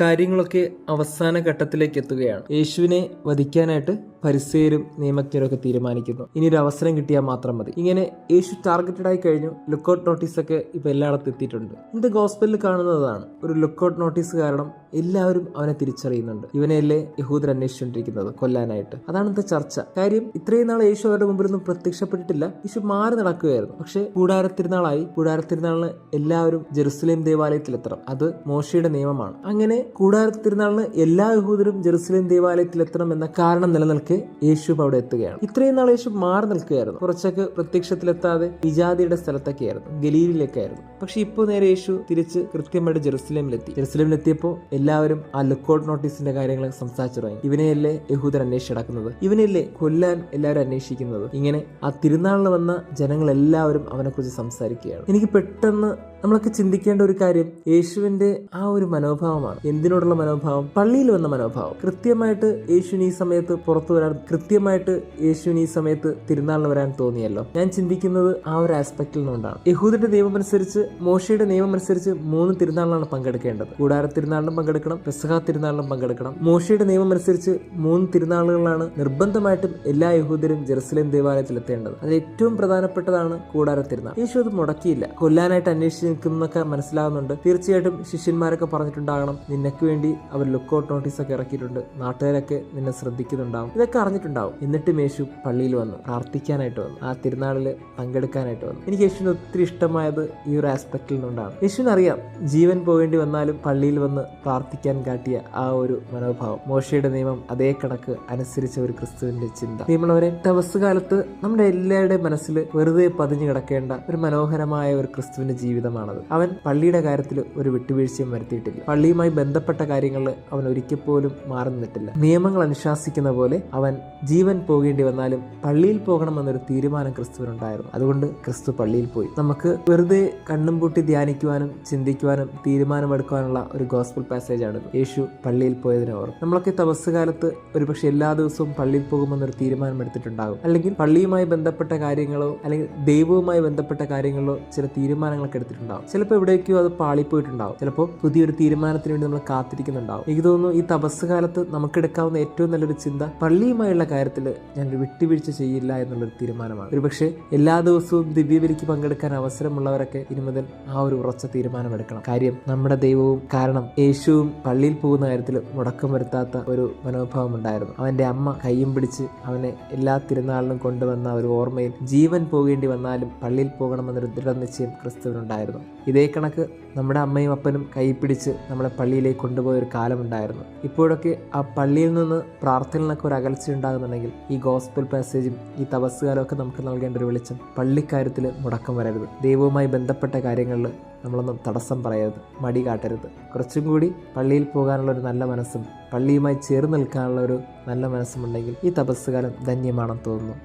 കാര്യങ്ങളൊക്കെ അവസാന ഘട്ടത്തിലേക്ക് എത്തുകയാണ്. യേശുവിനെ വധിക്കാനായിട്ട് പരിസയരും നിയമജ്ഞരൊക്കെ തീരുമാനിക്കുന്നു. ഇനിയൊരു അവസരം കിട്ടിയാൽ മാത്രം മതി. ഇങ്ങനെ യേശു ടാർഗറ്റഡ് ആയി കഴിഞ്ഞു. ലുക്കൗട്ട് നോട്ടീസ് ഒക്കെ ഇപ്പൊ എല്ലായിടത്തും എത്തിയിട്ടുണ്ട്. ഇത് ഗോസ്പെലിൽ കാണുന്നതാണ്. ഒരു ലുക്കൗട്ട് നോട്ടീസ് കാരണം എല്ലാവരും അവനെ തിരിച്ചറിയുന്നുണ്ട്. ഇവനെയല്ലേ യഹൂദർ അന്വേഷിച്ചുകൊണ്ടിരിക്കുന്നത് കൊല്ലാനായിട്ട്. അതാണ് ഇന്നത്തെ ചർച്ച. കാര്യം ഇത്രയും നാൾ യേശു അവരുടെ മുമ്പിൽ ഒന്നും പ്രത്യക്ഷപ്പെട്ടിട്ടില്ല. യേശു മാറി നടക്കുകയായിരുന്നു. പക്ഷേ കൂടാരത്തിരുന്നാളായി. കൂടാരത്തിരുന്നാളിന് എല്ലാവരും ജെറുസലേം ദേവാലയത്തിൽ എത്തണം അത് മോശയുടെ നിയമമാണ്. അങ്ങനെ കൂടാരത്തിരുന്നാളിന് എല്ലാ യഹൂദരും ജെറുസലേം ദേവാലയത്തിൽ എത്തണം എന്ന കാരണം നിലനിൽക്കെ യേശു അവിടെ എത്തുകയാണ്. ഇത്രയും നാൾ യേശു മാറി നിൽക്കുകയായിരുന്നു. കുറച്ചൊക്കെ പ്രത്യക്ഷത്തിലെത്താതെ വിജാതിയുടെ സ്ഥലത്തൊക്കെയായിരുന്നു ഗലീലിലേക്കായിരുന്നു പക്ഷെ ഇപ്പോൾ നേരെ യേശു തിരിച്ച് കൃത്യമായിട്ട് ജെറുസലേമിലെത്തി. ജെറുസലേമിലെത്തിയപ്പോൾ എല്ലാവരും ആ ലുക്കൌട്ട് നോട്ടീസിന്റെ കാര്യങ്ങൾ സംസാരിച്ചു തുടങ്ങി. ഇവനെയല്ലേ യഹൂദർ അന്വേഷിച്ചിടക്കുന്നത് ഇവനെയല്ലേ കൊല്ലാൻ എല്ലാവരും അന്വേഷിക്കുന്നത്? ഇങ്ങനെ ആ തിരുനാളിന് വന്ന ജനങ്ങൾ എല്ലാവരും അവനെക്കുറിച്ച് സംസാരിക്കുകയാണ്. എനിക്ക് പെട്ടെന്ന് നമ്മളൊക്കെ ചിന്തിക്കേണ്ട ഒരു കാര്യം യേശുവിന്റെ ആ ഒരു മനോഭാവമാണ്. എന്തിനോടുള്ള മനോഭാവം? പള്ളിയിൽ വന്ന മനോഭാവം. കൃത്യമായിട്ട് യേശുവിന് ഈ സമയത്ത് പുറത്തു വരാൻ കൃത്യമായിട്ട് യേശുവിന് ഈ സമയത്ത് തിരുനാളിന് വരാൻ തോന്നിയല്ലോ. ഞാൻ ചിന്തിക്കുന്നത് ആ ഒരു ആസ്പെക്റ്റിൽ നിന്നുകൊണ്ടാണ്. യഹൂദിന്റെ നിയമം അനുസരിച്ച് മോശയുടെ നിയമം അനുസരിച്ച് മൂന്ന് തിരുനാളിലാണ് പങ്കെടുക്കേണ്ടത്. കൂടാര തിരുനാളിനും പങ്കെടുക്കണം പെസഹ തിരുനാളിനും പങ്കെടുക്കണം. മോശയുടെ നിയമം അനുസരിച്ച് മൂന്ന് തിരുനാളുകളാണ് നിർബന്ധമായിട്ടും എല്ലാ യഹൂദരും ജെറുസലേം ദേവാലയത്തിൽ എത്തേണ്ടത് അതിൽ ഏറ്റവും പ്രധാനപ്പെട്ടതാണ് കൂടാര തിരുനാൾ. യേശു അത് മുടക്കിയില്ല. കൊല്ലാനായിട്ട് അന്വേഷിച്ച് നിൽക്കുന്നൊക്കെ മനസ്സിലാകുന്നുണ്ട് തീർച്ചയായിട്ടും ശിഷ്യന്മാരൊക്കെ പറഞ്ഞിട്ടുണ്ടാകണം നിനക്ക് വേണ്ടി അവർ ലുക്കൗട്ട് നോട്ടീസ് ഒക്കെ ഇറക്കിയിട്ടുണ്ട്. നാട്ടുകാരൊക്കെ നിന്നെ ശ്രദ്ധിക്കുന്നുണ്ടാവും. ഇതൊക്കെ അറിഞ്ഞിട്ടുണ്ടാവും. എന്നിട്ട് മേശു പള്ളിയിൽ വന്നു. പ്രാർത്ഥിക്കാനായിട്ട് വന്നു. ആ തിരുനാളിൽ പങ്കെടുക്കാനായിട്ട് വന്നു. എനിക്ക് യേശുവിന് ഒത്തിരി ഇഷ്ടമായത് ഈ ഒരു ആസ്പെക്റ്റിൽ നിന്നുകൊണ്ടാണ്. യേശുവിന് അറിയാം ജീവൻ പോകേണ്ടി വന്നാലും പള്ളിയിൽ വന്ന് പ്രാർത്ഥിക്കാൻ കാട്ടിയ ആ ഒരു മനോഭാവം. മോശയുടെ നിയമം അതേ കണക്ക് അനുസരിച്ച ഒരു ക്രിസ്തുവിന്റെ ചിന്ത. നിയമളവരെ തപസ് കാലത്ത് നമ്മുടെ എല്ലാവരുടെയും മനസ്സിൽ വെറുതെ പതിഞ്ഞു കിടക്കേണ്ട ഒരു മനോഹരമായ ഒരു ക്രിസ്തുവിന്റെ ജീവിതമാണത്. അവൻ പള്ളിയുടെ കാര്യത്തിൽ ഒരു വിട്ടുവീഴ്ചയും വരുത്തിയിട്ടില്ല. പള്ളിയുമായി ബന്ധപ്പെട്ട കാര്യങ്ങളിൽ അവൻ ഒരിക്കൽ പോലും മാറി നിന്നിട്ടില്ല. നിയമങ്ങൾ അനുശാസിക്കുന്ന പോലെ അവൻ ജീവൻ പോകേണ്ടി വന്നാലും പള്ളിയിൽ പോകണമെന്നൊരു തീരുമാനം ക്രിസ്തുവിനുണ്ടായിരുന്നു. അതുകൊണ്ട് ക്രിസ്തു പള്ളിയിൽ പോയി. നമുക്ക് വെറുതെ കണ്ണും പൂട്ടി ധ്യാനിക്കുവാനും ചിന്തിക്കുവാനും തീരുമാനമെടുക്കുവാനുള്ള ഒരു ഗോസ്പൽ പാസേജ് ആണ് യേശു പള്ളിയിൽ പോയതിനെ ഓർമ്മ നമ്മളൊക്കെ തപസ് കാലത്ത് ഒരുപക്ഷെ എല്ലാ ദിവസവും പള്ളിയിൽ പോകുമെന്നൊരു തീരുമാനം എടുത്തിട്ടുണ്ടാകും അല്ലെങ്കിൽ പള്ളിയുമായി ബന്ധപ്പെട്ട കാര്യങ്ങളോ അല്ലെങ്കിൽ ദൈവവുമായി ബന്ധപ്പെട്ട കാര്യങ്ങളോ ചില തീരുമാനങ്ങളൊക്കെ എടുത്തിട്ടുണ്ടാകും. ചിലപ്പോൾ എവിടേക്കോ അത് പാളിപ്പോയിട്ടുണ്ടാകും. ചിലപ്പോൾ പുതിയൊരു തീരുമാനത്തിന് വേണ്ടി നമ്മൾ കാത്തിരിക്കുന്നുണ്ടാകും. എനിക്ക് തോന്നുന്നു ഈ തപസ് കാലത്ത് നമുക്കെടുക്കാവുന്ന ഏറ്റവും നല്ലൊരു ചിന്ത പള്ളിയുമായുള്ള കാര്യത്തിൽ ഞാൻ വിട്ടുവീഴ്ച ചെയ്യില്ല എന്നുള്ളൊരു തീരുമാനമാണ്. ഒരുപക്ഷെ എല്ലാ ദിവസവും ദിവ്യബലിക്ക് പങ്കെടുക്കാൻ അവസരമുള്ളവരൊക്കെ ഇനി മുതൽ ആ ഒരു ഉറച്ച തീരുമാനമെടുക്കണം. കാര്യം നമ്മുടെ ദൈവവും കാരണം യേശുവും പള്ളിയിൽ പോകുന്ന കാര്യത്തിൽ മുടക്കം വരുത്താത്ത ഒരു മനോഭാവം ഉണ്ടായിരുന്നു. അവന്റെ അമ്മ കൈയും പിടിച്ച് അവനെ എല്ലാ തിരുനാളിലും കൊണ്ടുവന്ന ഒരു ഓർമ്മയിൽ ജീവൻ പോകേണ്ടി വന്നാലും പള്ളിയിൽ പോകണമെന്നൊരു ദൃഢനിശ്ചയം ക്രിസ്തുവിനുണ്ടായിരുന്നു. ഇതേ കണക്ക് നമ്മുടെ അമ്മയും അപ്പനും കൈ പിടിച്ച് നമ്മളെ പള്ളിയിലേക്ക് കൊണ്ടുപോയ ഒരു കാലമുണ്ടായിരുന്നു. ഇപ്പോഴൊക്കെ ആ പള്ളിയിൽ നിന്ന് പ്രാർത്ഥനയിലൊക്കെ ഒരു അകൽച്ച ഉണ്ടാകുന്നുണ്ടെങ്കിൽ ഈ ഗോസ്പൽ പാസേജും ഈ തപസ്സുകാലമൊക്കെ നമുക്ക് നൽകേണ്ട ഒരു വെളിച്ചം പള്ളിക്കാര്യത്തിൽ മുടക്കം വരരുത്. ദൈവവുമായി ബന്ധപ്പെട്ട കാര്യങ്ങളിൽ നമ്മളൊന്നും തടസ്സം പറയരുത് മടി കാട്ടരുത്. കുറച്ചും കൂടി പള്ളിയിൽ പോകാനുള്ള ഒരു നല്ല മനസ്സും പള്ളിയുമായി ചേർന്ന് നിൽക്കാനുള്ള ഒരു നല്ല മനസ്സുമുണ്ടെങ്കിൽ ഈ തപസ്സുകാലം ധന്യമാണെന്ന് തോന്നുന്നു.